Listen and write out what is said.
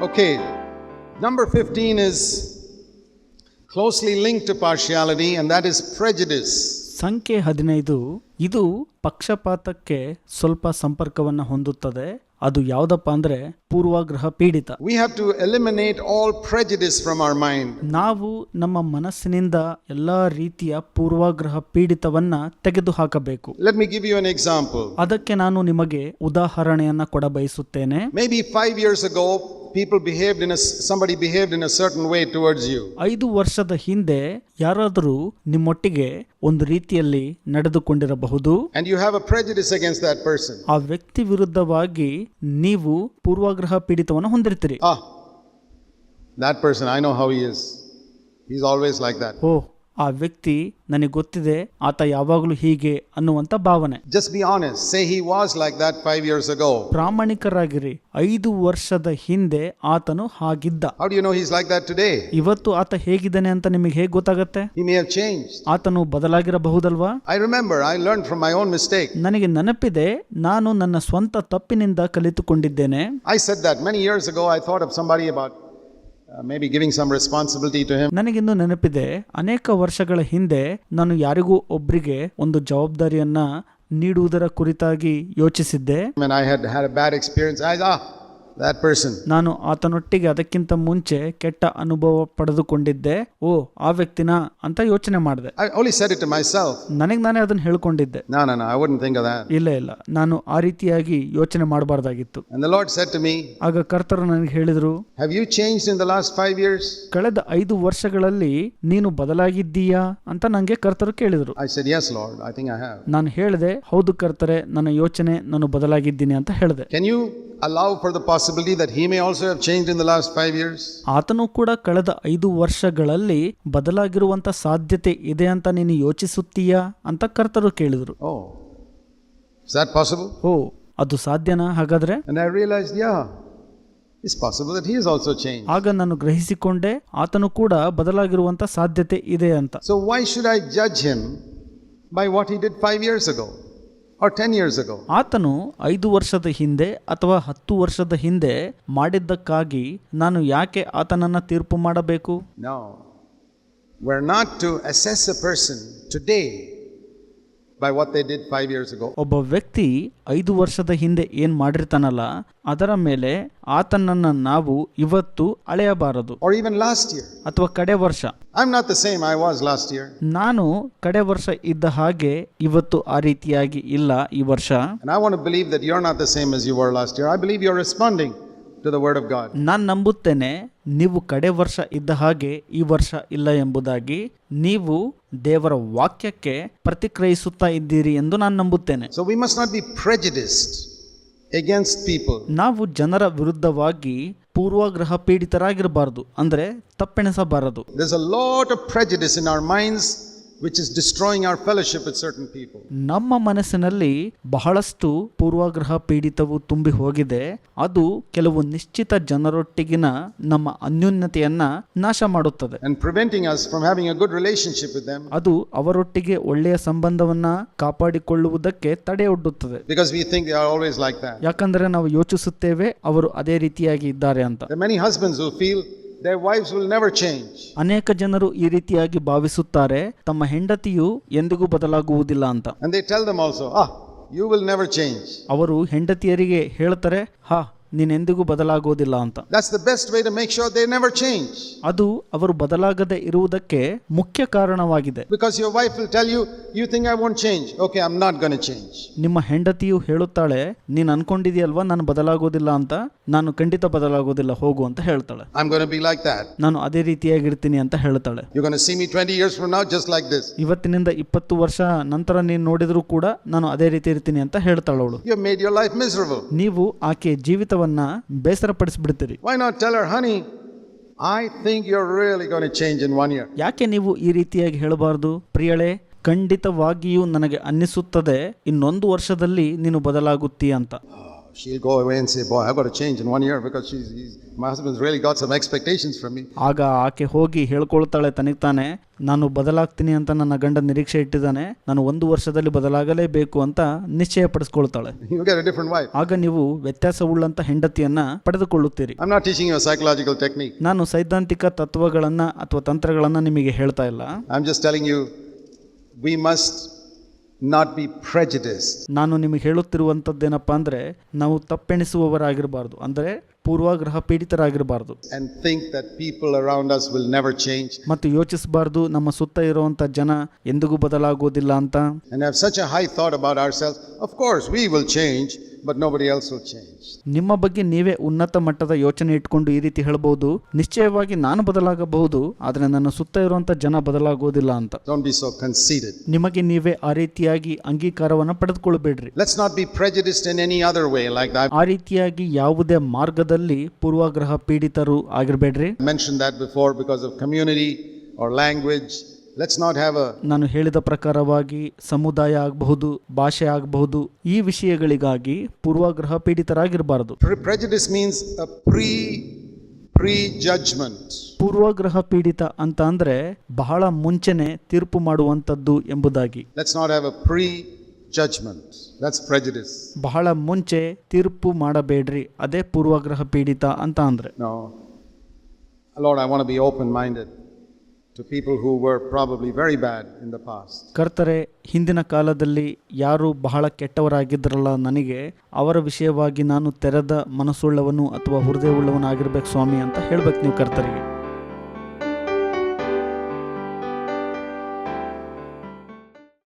Okay, number 15 is closely linked to partiality, and that is prejudice. ಸಂಖ್ಯೆ ಹದಿನೈದು ಇದು ಪಕ್ಷಪಾತಕ್ಕೆ ಸ್ವಲ್ಪ ಸಂಪರ್ಕವನ್ನು ಹೊಂದುತ್ತದೆ ಅದು ಯಾವುದಪ್ಪ ಅಂದ್ರೆ ಪೂರ್ವಾಗ್ರಹ ಪೀಡಿತ We have to eliminate all prejudice from our mind. ನಾವು ನಮ್ಮ ಮನಸ್ಸಿನಿಂದ ಎಲ್ಲಾ ರೀತಿಯ ಪೂರ್ವಾಗ್ರಹ ಪೀಡಿತವನ್ನ ತೆಗೆದು ಹಾಕಬೇಕು Let me give you an example. ಅದಕ್ಕೆ ನಾನು ನಿಮಗೆ ಉದಾಹರಣೆಯನ್ನ ಕೊಡ ಬಯಸುತ್ತೇನೆ Maybe five years ago, people behaved in somebody behaved in a certain way towards you ಐದು ವರ್ಷದ ಹಿಂದೆ ಯಾರಾದರೂ ನಿಮ್ಮೊಟ್ಟಿಗೆ ಒಂದು ರೀತಿಯಲ್ಲಿ ನಡೆದುಕೊಂಡಿರಬಹುದು? And you have a prejudice against that person ಆ ವ್ಯಕ್ತಿ ವಿರುದ್ಧವಾಗಿ ನೀವು ಪೂರ್ವಾಗ್ರಹ ಪೀಡಿತವನ್ನು ಹೊಂದಿರ್ತೀರಿ that person I know how he is he is always like that oh ಆ ವ್ಯಕ್ತಿ ನನಗೆ ಗೊತ್ತಿದೆ ಆತ ಯಾವಾಗಲೂ ಹೀಗೆ ಅನ್ನುವಂತ ಭಾವನೆ. Just be honest say he was like that 5 years ago ಪ್ರಾಮಾಣಿಕರಾಗಿರಿ. 5 ವರ್ಷದ ಹಿಂದೆ ಆತನು ಹಾಗಿದ್ದ. How do you know he is like that today ಇವತ್ತು ಆತ ಹೇಗಿದ್ದಾನೆ ಅಂತ ನಿಮಗೆ ಹೇಗೆ ಗೊತ್ತಾಗುತ್ತೆ? ಹಿ ಮೇ ಹ್ಯಾವ್ ಚೇಂಜ್ ಆತನು ಬದಲಾಗಿರಬಹುದಲ್ವಾ? I remember I learn from my own mistake ನನಗೆ ನೆನಪಿದೆ ನಾನು ನನ್ನ ಸ್ವಂತ ತಪ್ಪಿನಿಂದ ಕಲಿತುಕೊಂಡಿದ್ದೇನೆ. I said that many years ago. I thought of somebody about uh, maybe giving some responsibility to him. ನನಗಿನ್ನೂ ನೆನಪಿದೆ ಅನೇಕ ವರ್ಷಗಳ ಹಿಂದೆ ನಾನು ಯಾರಿಗೂ ಒಬ್ಬರಿಗೆ ಒಂದು ಜವಾಬ್ದಾರಿಯನ್ನ ನೀಡುವುದರ ಕುರಿತಾಗಿ ಯೋಚಿಸಿದ್ದೆ I I had had a experience experience. That person. ನಾನು ಆತನೊಟ್ಟಿಗೆ ಅದಕ್ಕಿಂತ ಮುಂಚೆ ಕೆಟ್ಟ ಅನುಭವ ಪಡೆದುಕೊಂಡಿದ್ದೆ ಓ ಆ ವ್ಯಕ್ತಿನ ಅಂತ ಯೋಚನೆ ಮಾಡಿದೆ I only said it to myself. ನನಗೆ ನಾನೇ ಅದನ್ನ ಹೇಳ್ಕೊಂಡಿದ್ದೆ No, no, no. I wouldn't think of that. ಇಲ್ಲ ಇಲ್ಲ ನಾನು ಆ ರೀತಿಯಾಗಿ ಯೋಚನೆ ಮಾಡಬಾರ್ದಾಗಿತ್ತು And the Lord said to me, ಆಗ ಕರ್ತರು ನನಗೆ ಹೇಳಿದರು Have you changed in the last 5 years? ಕಳೆದ ಐದು ವರ್ಷಗಳಲ್ಲಿ ನೀನು ಬದಲಾಗಿದ್ದೀಯಾ ಅಂತ ನನಗೆ ಕರ್ತರು ಕೇಳಿದರು I said, Yes, Lord. I think I have. ನಾನು ಹೇಳಿದೆ ಹೌದು ಕರ್ತರೆ ನನ್ನ ಯೋಚನೆ ನಾನು ಬದಲಾಗಿದ್ದೀನಿ ಅಂತ ಹೇಳಿದೆ Can you allow for the possibility possibility that he may also change in the last five years ಆತನು ಕೂಡ ಕಳೆದ ಐದು ವರ್ಷಗಳಲ್ಲಿ ಬದಲಾಗಿರುವಂತ ಸಾಧ್ಯತೆ ಇದೆ ಅಂತ ನೀನು ಯೋಚಿಸುತ್ತೀಯಾ ಅಂತ ಕರ್ತರು ಕೇಳಿದ್ರು. ಅದು ಸಾಧ್ಯನಾ ಹಾಗಾದ್ರೆ? It's possible that he is also ಆಗ ನಾನು ಗ್ರಹಿಸಿಕೊಂಡೆ ಆತನು ಕೂಡ ಬದಲಾಗಿರುವಂತ ಸಾಧ್ಯತೆ ಇದೆ ಅಂತ. So why should I judge him by what it it five years ago or ten years ago? ಆತನು ಐದು ವರ್ಷದ ಹಿಂದೆ ಅಥವಾ ಹತ್ತು ವರ್ಷದ ಹಿಂದೆ ಮಾಡಿದ್ದಕ್ಕಾಗಿ ನಾನು ಯಾಕೆ ಆತನನ್ನ ತೀರ್ಪು ಮಾಡಬೇಕು No. We're not to assess a person today by what they did five years go ಒಬ್ಬ ವ್ಯಕ್ತಿ ಐದು ವರ್ಷದ ಹಿಂದೆ ಏನ್ ಮಾಡಿರ್ತಾನಲ್ಲ ಅದರ ಮೇಲೆ ಆತನನ್ನ ನಾವು ಇವತ್ತು ಅಳೆಯಬಾರದು. ಆರ್ ಈವನ್ ಲಾಸ್ಟ್ ಇಯರ್ ಅಥವಾ ಕಡೆ ವರ್ಷ. I am not the same I was last year ನಾನು ಕಡೆ ವರ್ಷ ಇದ್ದ ಹಾಗೆ ಇವತ್ತು ಆ ರೀತಿಯಾಗಿ ಇಲ್ಲ ಈ ವರ್ಷ. I want believe that you are not the same as you were last year I believe you are responding ನಾನು ನಂಬುತ್ತೇನೆ ನೀವು ಕಡೆ ವರ್ಷ ಇದ್ದ ಹಾಗೆ ಈ ವರ್ಷ ಇಲ್ಲ ಎಂಬುದಾಗಿ ನೀವು ದೇವರ ವಾಕ್ಯಕ್ಕೆ ಪ್ರತಿಕ್ರಿಯಿಸುತ್ತಾ ಇದ್ದೀರಿ ಎಂದು ನಾನು ನಂಬುತ್ತೇನೆ. So we must not be prejudiced against people ನಾವು ಜನರ ವಿರುದ್ಧವಾಗಿ ಪೂರ್ವಾಗ್ರಹ ಪೀಡಿತರಾಗಿರಬಾರದು ಅಂದರೆ ತಪ್ಪೆಣಿಸಬಾರದು. There's a lot of prejudice in our minds which is destroying our fellowship with certain people. ನಮ್ಮ ಮನಸ್ಸಿನಲ್ಲಿ ಬಹಳಷ್ಟು ಪೂರ್ವಾಗ್ರಹ ಪೀಡಿತವು ತುಂಬಿ ಹೋಗಿದೆ ಅದು ಕೆಲವು ನಿಶ್ಚಿತ ಜನರೊಟ್ಟಿಗಿನ ನಮ್ಮ ಅನ್ಯೋನ್ಯತೆಯನ್ನ ನಾಶ ಮಾಡುತ್ತದೆ and preventing us from having a good relationship with them ಅದು ಅವರೊಟ್ಟಿಗೆ ಒಳ್ಳೆಯ ಸಂಬಂಧವನ್ನ ಕಾಪಾಡಿಕೊಳ್ಳುವುದಕ್ಕೆ ತಡೆಯೊಡ್ಡುತ್ತದೆ because we think they are always like that. ಯಾಕಂದ್ರೆ ನಾವು ಯೋಚಿಸುತ್ತೇವೆ ಅವರು ಅದೇ ರೀತಿಯಾಗಿ ಇದ್ದಾರೆ ಅಂತ There are many husbands who feel their wives will never change. ಅನೇಕ ಜನರು ಈ ರೀತಿಯಾಗಿ ಭಾವಿಸುತ್ತಾರೆ ತಮ್ಮ ಹೆಂಡತಿಯು ಎಂದಿಗೂ ಬದಲಾಗುವುದಿಲ್ಲ ಅಂತ And they tell them also, ah, you will never change. ಅವರು ಹೆಂಡತಿಯರಿಗೆ ಹೇಳ್ತಾರೆ ಹಾ ನೀನೆಂದಿಗೂ ಬದಲಾಗುವುದಿಲ್ಲ ಅಂತ. Best way make sure they never change ಅದು ಅವರು ಬದಲಾಗದೆ ಇರುವುದಕ್ಕೆ ಮುಖ್ಯ ಕಾರಣವಾಗಿದೆ. Because your wife will tell you you think I want change okay I am not gonna change ನಿಮ್ಮ ಹೆಂಡತಿಯು ಹೇಳುತ್ತಾಳೆ ನೀನು ಅನ್ಕೊಂಡಿದೀಯಲ್ವಾ ನಾನು ಬದಲಾಗೋದಿಲ್ಲ ಅಂತ? ನಾನು ಖಂಡಿತ ಬದಲಾಗೋದಿಲ್ಲ ಹೋಗು ಅಂತ ಹೇಳ್ತಾಳೆ. I am gonna be like that ನಾನು ಅದೇ ರೀತಿಯಾಗಿರ್ತೀನಿ ಅಂತ ಹೇಳ್ತಾಳೆ. You gonna see me 20 years from now just like this ಇವತ್ತಿನಿಂದ 20 ವರ್ಷ ನಂತರ ನೀನು ನೋಡಿದ್ರು ಕೂಡ ನಾನು ಅದೇ ರೀತಿ ಇರ್ತೀನಿ ಅಂತ ಹೇಳ್ತಾಳೆ ಅವಳು you made your life miserable ನೀವು ಆಕೆ ಜೀವಿತ ಬೇಸರಪಡಿಸ್ಬಿಡ್ತೀರಿ. Why not tell her, honey, I think you're really going to change in one year. ಯಾಕೆ ನೀವು ಈ ರೀತಿಯಾಗಿ ಹೇಳಬಾರದು? ಪ್ರಿಯಳೆ ಖಂಡಿತವಾಗಿಯೂ ನನಗೆ ಅನ್ನಿಸುತ್ತದೆ ಇನ್ನೊಂದು ವರ್ಷದಲ್ಲಿ ನೀನು ಬದಲಾಗುತ್ತೀಯ ಅಂತ. She'll go away and say, Boy, I've got to change in one year because she's, he's, my husband's really got some expectations from me. Aga ಆಕೆ hogi ಹೇಳ್ಕೊಳ್ತಾಳೆ ತನಗೆ ತಾನೆ ನಾನು ಬದಲಾಗ್ತೀನಿ ಅಂತ ನನ್ನ ಗಂಡ ನಿರೀಕ್ಷೆ ಇಟ್ಟಿದ್ದಾನೆ ನಾನು ಒಂದು ವರ್ಷದಲ್ಲಿ ಬದಲಾಗಲೇಬೇಕು ಅಂತ ನಿಶ್ಚಯ ಪಡಿಸ್ಕೊಳ್ತಾಳೆ You get a different wife. ಆಗ ನೀವು ವ್ಯತ್ಯಾಸವುಳ್ಳಂತ ಹೆಂಡತಿಯನ್ನ ಪಡೆದುಕೊಳ್ಳುತ್ತೀರಿ I'm not teaching you a psychological technique. Nanu ಸೈದ್ಧಾಂತಿಕ ತತ್ವಗಳನ್ನ ಅಥವಾ ತಂತ್ರಗಳನ್ನ ನಿಮಗೆ ಹೇಳ್ತಾ ಇಲ್ಲ I'm just telling you, we must not be prejudice ನಾನು ನಿಮಗೆ ಹೇಳುತ್ತಿರುವಂತದ್ದೇನಪ್ಪಾ ಅಂದ್ರೆ ನಾವು ತಪ್ಪೆಣಿಸುವವರಾಗಿರಬಾರದು. ಅಂದ್ರೆ ಪೂರ್ವಾಗ್ರಹ ಪೀಡಿತರಾಗಿರಬಾರದು around us will never change ಮತ್ತು ಯೋಚಿಸಬಾರದು ನಮ್ಮ ಸುತ್ತ ಇರುವಂತ ಜನ ಎಂದಿಗೂ ಬದಲಾಗುವುದಿಲ್ಲ ಅಂತ. Such high thought about our self of course we will change but nobody else will change. ನಿಮ್ಮ ಬಗ್ಗೆ ನೀವೇ ಉನ್ನತ ಮಟ್ಟದ ಯೋಚನೆ ಇಟ್ಕೊಂಡು ಈ ರೀತಿ ಹೇಳಬಹುದು ನಿಶ್ಚಯವಾಗಿ ನಾನು ಬದಲಾಗಬಹುದು ಆದರೆ ನನ್ನ ಸುತ್ತ ಇರುವಂತ ಜನ ಬದಲಾಗುವುದಿಲ್ಲ ಅಂತ Don't ಬಿ so conceited. ನಿಮಗೆ ನೀವೇ ಆ ರೀತಿಯಾಗಿ ಅಂಗೀಕಾರವನ್ನು ಪಡೆದುಕೊಳ್ಳಬೇಡ್ರಿ Let's not be prejudiced in any other way like that ಆ ರೀತಿಯಾಗಿ ಯಾವುದೇ ಮಾರ್ಗದಲ್ಲಿ ಪೂರ್ವಾಗ್ರಹ ಪೀಡಿತರು ಆಗಿರಬೇಡ್ರಿ mention that before because of community or language. Let's not have a ನಾನು ಹೇಳಿದ ಪ್ರಕಾರವಾಗಿ ಸಮುದಾಯ ಆಗಬಹುದು ಭಾಷೆ ಆಗಬಹುದು ಈ ವಿಷಯಗಳಿಗಾಗಿ ಪೂರ್ವಾಗ್ರಹ ಪೀಡಿತರಾಗಿರಬಾರದು. Prejudice means a pre pre judgement ಪೂರ್ವಾಗ್ರಹ ಪೀಡಿತ ಅಂತ ಅಂದ್ರೆ ಬಹಳ ಮುಂಚೆನೆ ತೀರ್ಪು ಮಾಡುವಂತದ್ದು ಎಂಬುದಾಗಿ. Let's not have a pre judgment that's prejudice. ಬಹಳ ಮುಂಚೆ ತೀರ್ಪು ಮಾಡಬೇಡ್ರಿ ಅದೇ ಪೂರ್ವಾಗ್ರಹ ಪೀಡಿತ ಅಂತ ಅಂದ್ರೆ. No lord I want to be open minded ಕರ್ತರೆ, ಹಿಂದಿನ ಕಾಲದಲ್ಲಿ ಯಾರು ಬಹಳ ಕೆಟ್ಟವರಾಗಿದ್ರಲ್ಲ ನನಗೆ. ಅವರ ವಿಷಯವಾಗಿ ನಾನು ತೆರೆದ ಮನಸ್ಸುಳ್ಳವನು ಅಥವಾ ಹೃದಯವುಳ್ಳವನು ಆಗಿರ್ಬೇಕು ಸ್ವಾಮಿ ಅಂತ ಹೇಳ್ಬೇಕು ನೀವು ಕರ್ತರಿಗೆ.